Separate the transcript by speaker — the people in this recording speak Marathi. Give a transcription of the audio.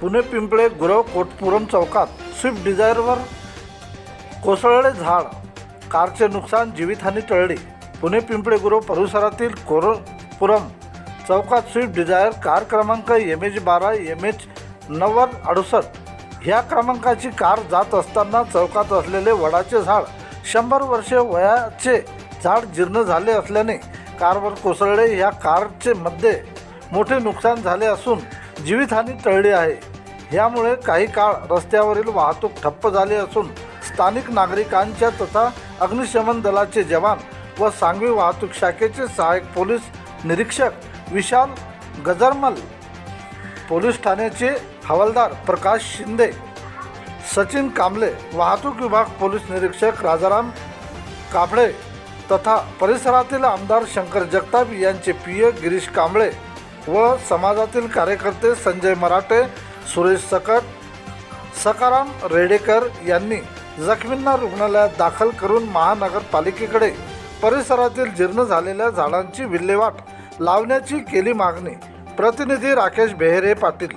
Speaker 1: पुणे पिंपळे गुरव कोटपुरम चौकात स्विफ्ट डिझायरवर कोसळले झाड. कारचे नुकसान जीवितहानी टळली. पुणे पिंपळे गुरव परिसरातील कोरपुरम चौकात स्विफ्ट डिझायर कार क्रमांक एम एच बारा एम एच नव्वद अडुसष्ट. ह्या क्रमांकाची कार जात असताना चौकात असलेले वडाचे झाड शंभर वर्षे वयाचे झाड जीर्ण झाले असल्याने कारवर कोसळले. ह्या कारचे मध्ये मोठे नुकसान झाले असून जीवितहानी टळली आहे. यामुळे काही काळ रस्त्यावरील वाहतूक ठप्प झाली असून स्थानिक नागरिकांच्या तथा अग्निशमन दलाचे जवान व सांगवी वाहतूक शाखेचे सहाय्यक पोलीस निरीक्षक विशाल गजरमल पोलीस ठाण्याचे हवालदार प्रकाश शिंदे सचिन कांबळे वाहतूक विभाग पोलीस निरीक्षक राजाराम कांबळे तथा परिसरातील आमदार शंकर जगताप यांचे पी ए गिरीश कांबळे व समाजातील कार्यकर्ते संजय मराठे सुरेश सकट सकाराम रेडेकर यांनी जखमींना रुग्णालयात दाखल करून महानगरपालिकेकडे परिसरातील जीर्ण झालेल्या झाडांची विल्हेवाट लावण्याची केली मागणी. प्रतिनिधी राकेश बेहरे पाटील